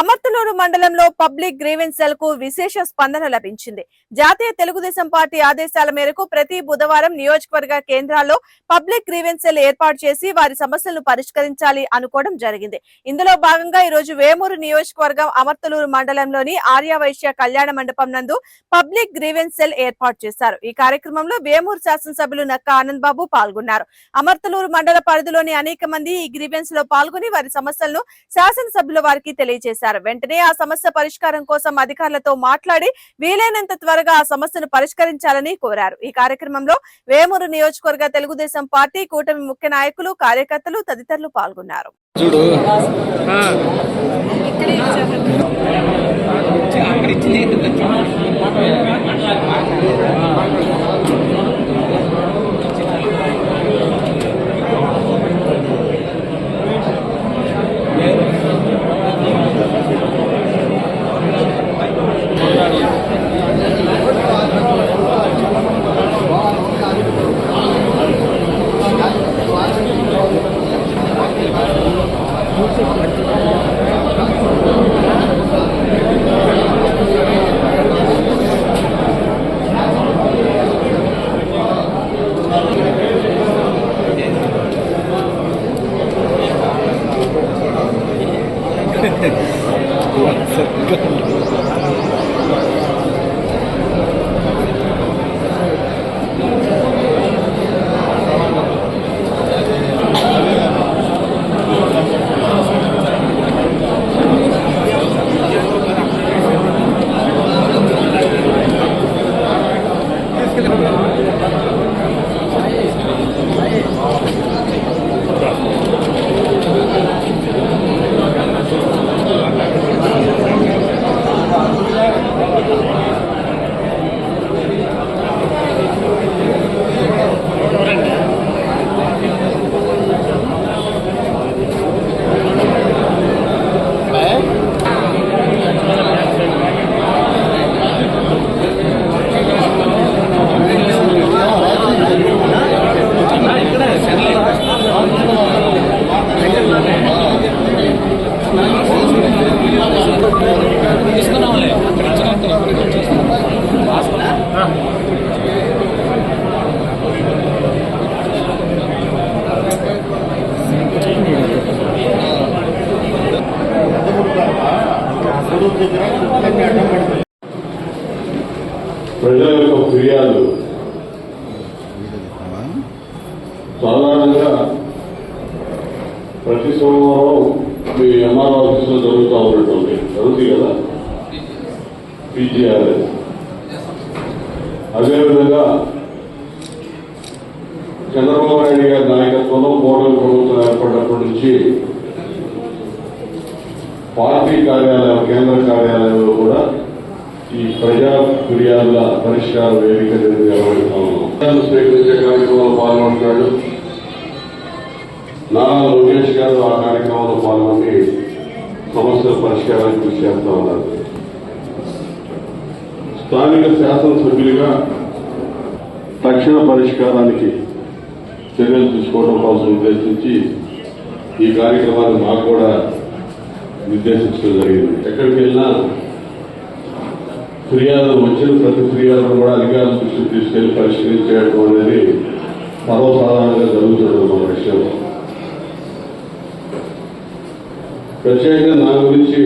అమర్తలూరు మండలంలో public grievance సెల్కు విశేష స్పందన లభించింది. జాతీయ తెలుగుదేశం పార్టీ ఆదేశాల మేరకు ప్రతి బుధవారం నియోజకవర్గ కేంద్రాల్లో పబ్లిక్ గ్రీవెన్స్ సెల్ ఏర్పాటు చేసి వారి సమస్యలను పరిష్కరించాలి అనుకోవడం జరిగింది. ఇందులో భాగంగా ఈ రోజు వేమూరు నియోజకవర్గం అమర్తలూరు మండలంలోని ఆర్యవైశ్య కళ్యాణ మండపం నందు పబ్లిక్ గ్రీవెన్సెల్ సెల్ ఏర్పాటు చేశారు. ఈ కార్యక్రమంలో వేమూరు శాసనసభ్యులు నక్క ఆనంద్ బాబు పాల్గొన్నారు. అమర్తలూరు మండల పరిధిలోని అనేక మంది ఈ గ్రీవెన్స్లో పాల్గొని వారి సమస్యలను శాసనసభ్యుల వారికి తెలియజేశారు. వెంటనే ఆ సమస్య పరిష్కారం కోసం అధికారులతో మాట్లాడి వీలైనంత త్వరగా ఆ సమస్యను పరిష్కరించాలని కోరారు. ఈ కార్యక్రమంలో వేమూరు నియోజకవర్గ తెలుగుదేశం పార్టీ కూటమి ముఖ్య నాయకులు కార్యకర్తలు తదితరులు పాల్గొన్నారు. చూడు. అక్కడ ఇచ్చింది すっごい。తీసుకున్నాంలే ప్రజల యొక్క ఫిర్యాదు. సాధారణంగా ప్రతి సోమవారం మీ ఎంఆర్ ఆఫీస్లో జరుగుతూ ఉన్నటువంటి జరుగుతుంది కదా? పీజీఆర్ఎస్ అదేవిధంగా చంద్రబాబు నాయుడు గారి నాయకత్వంలో మోడల్ ప్రభుత్వం ఏర్పడినప్పటి నుంచి పార్టీ కార్యాలయం కేంద్ర కార్యాలయంలో కూడా ఈ ప్రజా ఫిర్యాదుల పరిష్కార వేదిక అనేది స్వీకరించే కార్యక్రమంలో పాల్గొంటున్నాడు. నారా లోకేష్ గారు ఆ కార్యక్రమంలో పాల్గొని సమస్యల పరిష్కారానికి కృషి చేస్తా ఉన్నారు. స్థానిక శాసనసభ్యులుగా తక్షణ పరిష్కారానికి చర్యలు తీసుకోవడం కోసం ఉద్దేశించి ఈ కార్యక్రమాన్ని మాకు కూడా నిర్దేశించడం జరిగింది. ఎక్కడికి వెళ్ళినా ఫిర్యాదులు వచ్చిన ప్రతి ఫిర్యాదును కూడా అధికారుల దృష్టికి తీసుకెళ్ళి పరిష్కరించేయడం అనేది సర్వసాధారణంగా జరుగుతుంది ప్రత్యేకంగా నా గురించి